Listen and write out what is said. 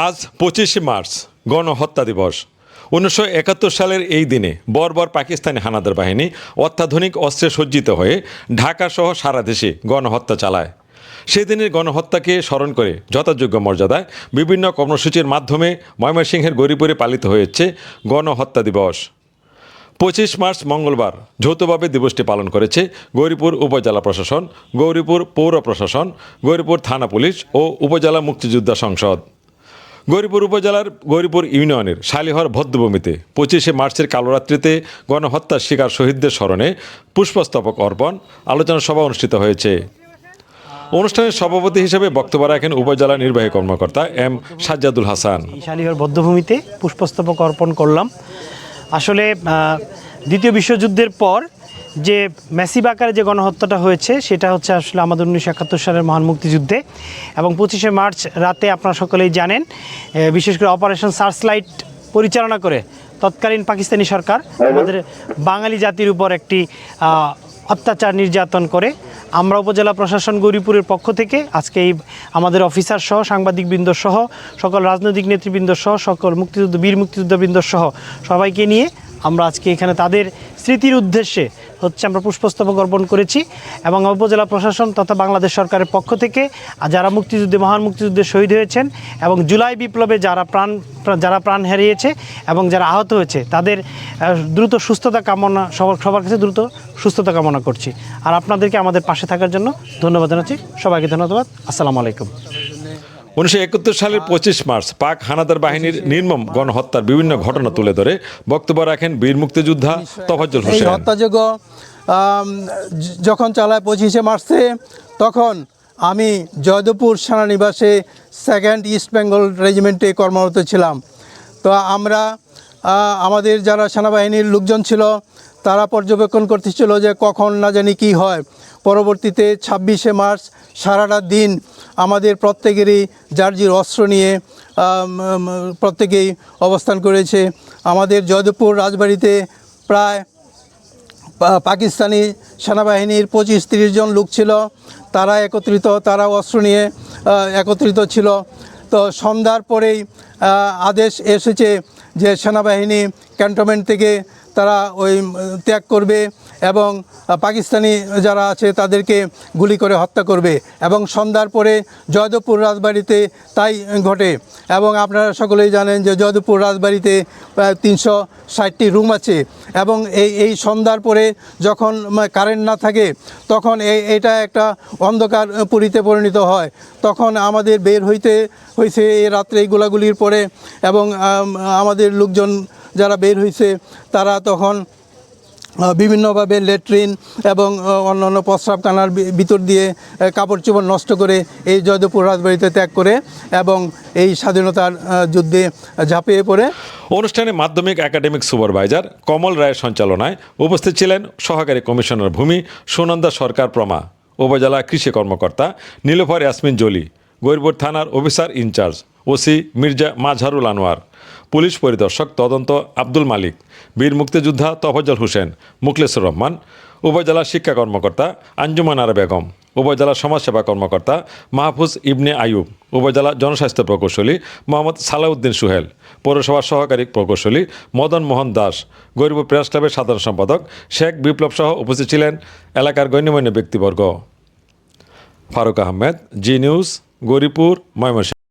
আজ পঁচিশে মার্চ, গণহত্যা দিবস। উনিশশো একাত্তর সালের এই দিনে বর্বর পাকিস্তানি হানাদার বাহিনী অত্যাধুনিক অস্ত্রে সজ্জিত হয়ে ঢাকা সহ সারা দেশে গণহত্যা চালায়। সেদিনের গণহত্যাকে স্মরণ করে যথাযোগ্য মর্যাদায় বিভিন্ন কর্মসূচির মাধ্যমে ময়মনসিংহের গরিপুরে পালিত হয়েছে গণহত্যা দিবস। পঁচিশ মার্চ মঙ্গলবার যৌথভাবে দিবসটি পালন করেছে গৌরীপুর উপজেলা প্রশাসন, গৌরীপুর পৌর প্রশাসন, গৌরীপুর থানা পুলিশ ও উপজেলা মুক্তিযোদ্ধা সংসদ। গৌরীপুর উপজেলার গৌরীপুর ইউনিয়নের শালিহর ভদ্রভূমিতে পঁচিশে মার্চের কালোরাত্রিতে গণহত্যার শিকার শহীদদের স্মরণে পুষ্পস্তবক অর্পণ আলোচনা সভা অনুষ্ঠিত হয়েছে। অনুষ্ঠানের সভাপতি হিসেবে বক্তব্য রাখেন উপজেলা নির্বাহী কর্মকর্তা এম সাজ্জাদুল হাসান। শালিহর বদ্ধভূমিতে পুষ্পস্তবক অর্পণ করলাম। আসলে দ্বিতীয় বিশ্বযুদ্ধের পর যে ম্যাসিভ আকারে যে গণহত্যাটা হয়েছে সেটা হচ্ছে আসলে আমাদের উনিশশো একাত্তর সালের মহান মুক্তিযুদ্ধে। এবং পঁচিশে মার্চ রাতে আপনারা সকলেই জানেন বিশেষ করে অপারেশন সার্চলাইট পরিচালনা করে তৎকালীন পাকিস্তানি সরকার আমাদের বাঙালি জাতির উপর একটি অত্যাচার নির্যাতন করে। আমরা উপজেলা প্রশাসন গৌরীপুরের পক্ষ থেকে আজকে এই আমাদের অফিসার সহ সাংবাদিকবৃন্দ সহ সকল রাজনৈতিক নেতৃবৃন্দ সহ সকল মুক্তিযুদ্ধ বীর মুক্তিযুদ্ধবৃন্দ সহ সবাইকে নিয়ে আমরা আজকে এখানে তাদের স্মৃতির উদ্দেশ্যে হচ্ছে আমরা পুষ্পস্তবক অর্পণ করেছি এবং উপজেলা প্রশাসন তথা বাংলাদেশ সরকারের পক্ষ থেকে যারা মুক্তিযুদ্ধে, মহান মুক্তিযুদ্ধে শহীদ হয়েছেন এবং জুলাই বিপ্লবে যারা প্রাণ যারা প্রাণ হারিয়েছে এবং যারা আহত হয়েছে, তাদের দ্রুত সুস্থতা কামনা, সবার সবার কাছে দ্রুত সুস্থতা কামনা করছি। আর আপনাদেরকে আমাদের পাশে থাকার জন্য ধন্যবাদ জানাচ্ছি। সবাইকে ধন্যবাদ। আসসালামু আলাইকুম। উনিশশো একাত্তর সালের পঁচিশ মার্চ পাক হানাদার বাহিনীর নির্মম গণহত্যার বিভিন্ন ঘটনা তুলে ধরে বক্তব্য রাখেন বীর মুক্তিযোদ্ধা তফাজ্জল হোসেন। হত্যাযোগ্য যখন চালায় পঁচিশে মার্চে তখন আমি জয়দেবপুর সেনানিবাসে সেকেন্ড ইস্ট বেঙ্গল রেজিমেন্টে কর্মরত ছিলাম। তো আমরা আমাদের যারা সেনাবাহিনীর লোকজন ছিল, তারা পর্যবেক্ষণ করতেছিল যে কখন না জানি কি হয়। পরবর্তীতে ছাব্বিশে মার্চ সারাটা দিন আমাদের প্রত্যেকেরই যার অস্ত্র নিয়ে প্রত্যেকেই অবস্থান করেছে। আমাদের জয়দেবপুর রাজবাড়িতে প্রায় পাকিস্তানি সেনাবাহিনীর পঁচিশ তিরিশ জন লোক ছিল। তারা একত্রিত, তারা অস্ত্র নিয়ে একত্রিত ছিল। তো সন্ধ্যার পরেই আদেশ এসেছে যে সেনাবাহিনী ক্যান্টনমেন্ট থেকে তারা ওই ত্যাগ করবে। এবং পাকিস্তানি যারা আছে তাদেরকে গুলি করে হত্যা করবে এবং সন্ধ্যার পরে জয়দেবপুর রাজবাড়িতে তাই ঘটে। এবং আপনারা সকলেই জানেন যে জয়দেবপুর রাজবাড়িতে তিনশো ষাটটি রুম আছে এবং এই এই সন্ধ্যার পরে যখন কারেন্ট না থাকে তখন এই এটা একটা অন্ধকার পুরীতে পরিণত হয়। তখন আমাদের বের হইতে হয়েছে এই রাত্রে এই গোলাগুলির পরে এবং আমাদের লোকজন যারা বের হয়েছে তারা তখন বিভিন্নভাবে লেট্রিন এবং অন্যান্য প্রস্রাবখানার ভিতর দিয়ে কাপড় চোপড় নষ্ট করে এই জয়দেবপুর রাজবাড়িতে ত্যাগ করে এবং এই স্বাধীনতার যুদ্ধে ঝাঁপিয়ে পড়ে। অনুষ্ঠানে মাধ্যমিক একাডেমিক সুপারভাইজার কমল রায়ের সঞ্চালনায় উপস্থিত ছিলেন সহকারী কমিশনার ভূমি সুনন্দা সরকার প্রমা, উপজেলা কৃষি কর্মকর্তা নীলফার ইয়াসমিন জলি গৈরপুর থানার officer incharge OC Mirza Mazharul Anwar police পরিদর্শক তদন্ত আব্দুল মালিক, বীর মুক্তিযোদ্ধা তফজল হোসেন, মুখলেসুর রহমান, উপজেলা শিক্ষা কর্মকর্তা আঞ্জুমান আর বেগম, উপজেলা সমাজসেবা কর্মকর্তা মাহফুজ ইবনে আয়ুব উপজেলা জনস্বাস্থ্য প্রকৌশলী মোহাম্মদ সালাউদ্দিন সুহেল পৌরসভার সহকারী প্রকৌশলী মদন মোহন দাস, গরিব প্রেস ক্লাবের সাধারণ সম্পাদক শেখ বিপ্লব সহ উপস্থিত ছিলেন এলাকার গণ্যমান্য ব্যক্তিবর্গ। Faruk Ahmed, G news, Gouripur, Mymensingh.